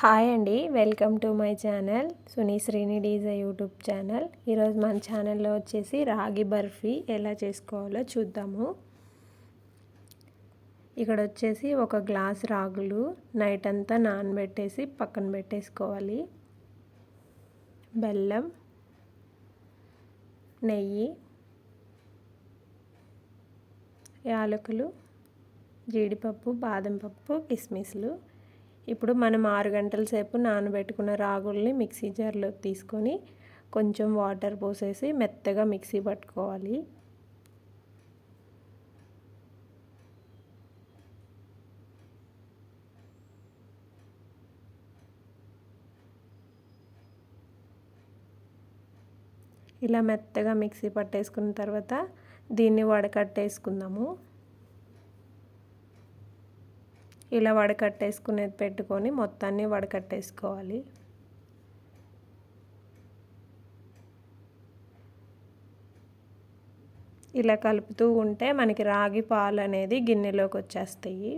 Hi అండి welcome to my channel Suni Srini DJ YouTube channel. ఈరోజు మన ఛానల్లో వచ్చేసి రాగి బర్ఫీ ఎలా చేసుకోవాలో చూద్దాము. ఇక్కడ వచ్చేసి ఒక గ్లాస్ రాగులు నైట్ అంతా నానబెట్టేసి పక్కన పెట్టేసుకోవాలి. బెల్లం నెయ్యి యాలకులు జీడిపప్పు బాదం పప్పు కిస్మిస్లు ఇప్పుడు మనం ఆరు గంటల సేపు నానబెట్టుకున్న రాగుల్ని మిక్సీ జార్లో తీసుకొని కొంచెం వాటర్ పోసేసి మెత్తగా మిక్సీ పట్టుకోవాలి. ఇలా మెత్తగా మిక్సీ పట్టేసుకున్న తర్వాత దీన్ని వడకట్టేసుకుందాము. ఇలా వడకట్టేసుకునేది పెట్టుకొని మొత్తాన్ని వడకట్టేసుకోవాలి. ఇలా కలుపుతూ ఉంటే మనకి రాగి పాలు అనేది గిన్నెలోకి వచ్చేస్తాయి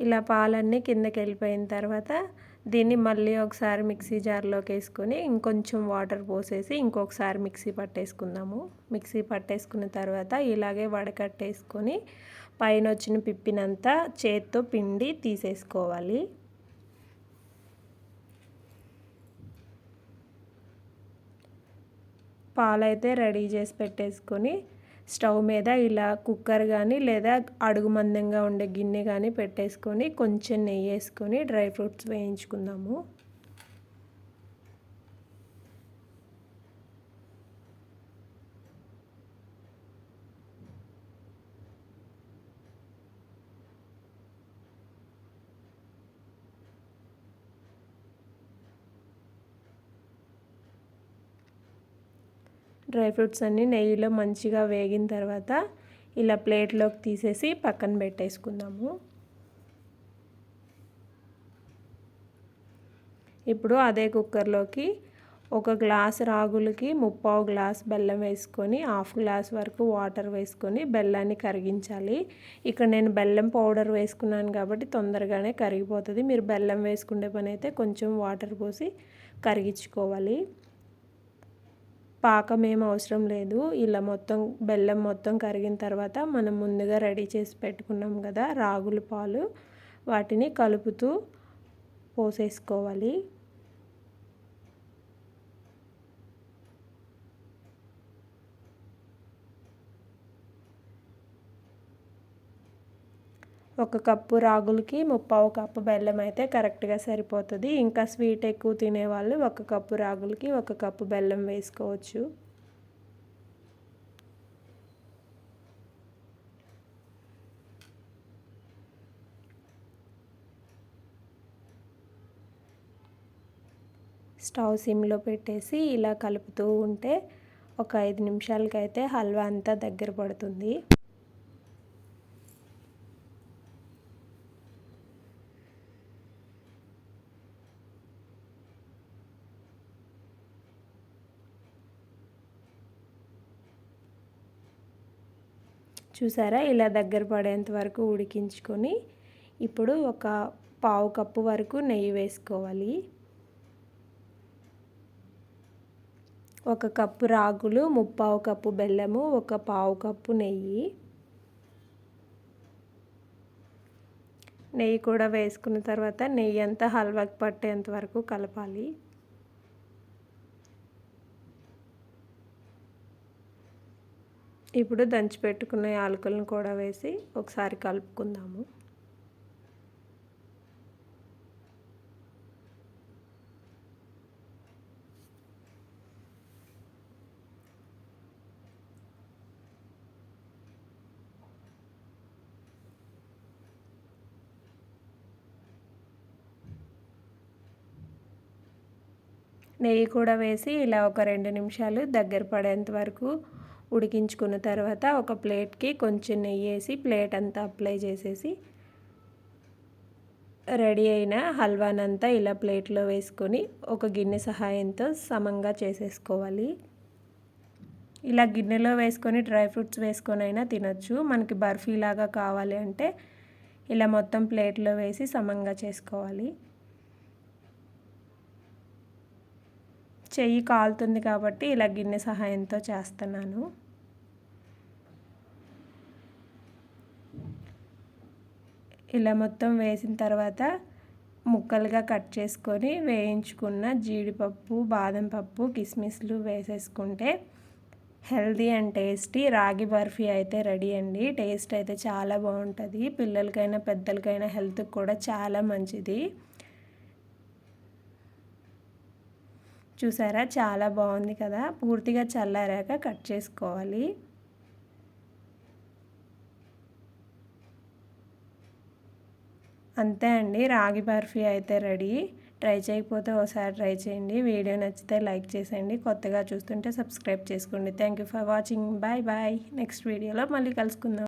ఇలా పాలన్నీ కిందకి వెళ్ళిపోయిన తర్వాత దీన్ని మళ్ళీ ఒకసారి మిక్సీ జార్లోకి వేసుకొని ఇంకొంచెం వాటర్ పోసేసి ఇంకొకసారి మిక్సీ పట్టేసుకుందాము. మిక్సీ పట్టేసుకున్న తర్వాత ఇలాగే వడకట్టేసుకొని పైన వచ్చిన పిప్పినంతా చేత్తో పిండి తీసేసుకోవాలి. పాలైతే రెడీ చేసి పెట్టేసుకొని స్టవ్ మీద ఇలా కుక్కర్ కానీ లేదా అడుగు మందంగా ఉండే గిన్నె కానీ పెట్టేసుకొని కొంచెం నెయ్యి వేసుకొని డ్రై ఫ్రూట్స్ వేయించుకుందాము. డ్రై ఫ్రూట్స్ అన్నీ నెయ్యిలో మంచిగా వేగిన తర్వాత ఇలా ప్లేట్లోకి తీసేసి పక్కన పెట్టేసుకుందాము. ఇప్పుడు అదే కుక్కర్లోకి ఒక గ్లాస్ రాగులకి ముప్పావు గ్లాస్ బెల్లం వేసుకొని హాఫ్ గ్లాస్ వరకు వాటర్ వేసుకొని బెల్లాన్ని కరిగించాలి. ఇక్కడ నేను బెల్లం పౌడర్ వేసుకున్నాను కాబట్టి తొందరగానే కరిగిపోతుంది. మీరు బెల్లం వేసుకునే పని అయితే కొంచెం వాటర్ పోసి కరిగించుకోవాలి. పాకం ఏం అవసరం లేదు. ఇలా మొత్తం బెల్లం మొత్తం కరిగిన తర్వాత మనం ముందుగా రెడీ చేసి పెట్టుకున్నాం కదా రాగుల పాలు. వాటిని కలుపుతూ పోసేసుకోవాలి. ఒక కప్పు రాగులకి ముప్పావు కప్పు బెల్లం అయితే కరెక్ట్గా సరిపోతుంది. ఇంకా స్వీట్ ఎక్కువ తినేవాళ్ళు ఒక కప్పు రాగులకి ఒక కప్పు బెల్లం వేసుకోవచ్చు. స్టవ్ సిమ్లో పెట్టేసి ఇలా కలుపుతూ ఉంటే ఒక ఐదు నిమిషాలకైతే హల్వా అంతా దగ్గర పడుతుంది. చూసారా? ఇలా దగ్గర పడేంత వరకు ఉడికించుకొని ఇప్పుడు ఒక పావు కప్పు వరకు నెయ్యి వేసుకోవాలి. ఒక కప్పు రాగులు ముప్పావు కప్పు బెల్లము ఒక పావు కప్పు నెయ్యి. నెయ్యి కూడా వేసుకున్న తర్వాత నెయ్యి అంతా హల్వాకి పట్టేంత వరకు కలపాలి. ఇప్పుడు దంచి పెట్టుకున్న యాలకులను కూడా వేసి ఒకసారి కలుపుకుందాము. నెయ్యి కూడా వేసి ఇలా ఒక రెండు నిమిషాలు దగ్గర పడేంత వరకు ఉడికించుకున్న తర్వాత ఒక ప్లేట్కి కొంచెం నెయ్యి వేసి ప్లేట్ అంతా అప్లై చేసేసి రెడీ అయిన హల్వానంతా ఇలా ప్లేట్లో వేసుకొని ఒక గిన్నె సహాయంతో సమంగా చేసేసుకోవాలి. ఇలా గిన్నెలో వేసుకొని డ్రై ఫ్రూట్స్ వేసుకొని అయినా తినొచ్చు. మనకి బర్ఫీ లాగా కావాలి అంటే ఇలా మొత్తం ప్లేట్లో వేసి సమంగా చేసుకోవాలి. చెయ్యి కాలుతుంది కాబట్టి ఇలా గిన్నె సహాయంతో చేస్తున్నాను. ఇలా మొత్తం వేసిన తర్వాత ముక్కలుగా కట్ చేసుకొని వేయించుకున్న జీడిపప్పు బాదం పప్పు కిస్మిస్లు వేసేసుకుంటే హెల్దీ అండ్ టేస్టీ. రాగి బర్ఫీ అయితే రెడీ అండి. టేస్ట్ అయితే చాలా బాగుంటుంది. పిల్లలకైనా పెద్దలకైనా హెల్త్కి కూడా చాలా మంచిది. చూసారా? చాలా బాగుంది కదా? పూర్తిగా చల్లారాక కట్ చేసుకోవాలి. అంతే అండి. రాగి బర్ఫీ అయితే రెడీ. ట్రై చేయకపోతే ఒకసారి ట్రై చేయండి. వీడియో నచ్చితే లైక్ చేసేయండి. కొత్తగా చూస్తుంటే సబ్స్క్రైబ్ చేసుకోండి. Thank you for watching. Bye bye. Next వీడియోలో మళ్ళీ కలుసుకుందాం.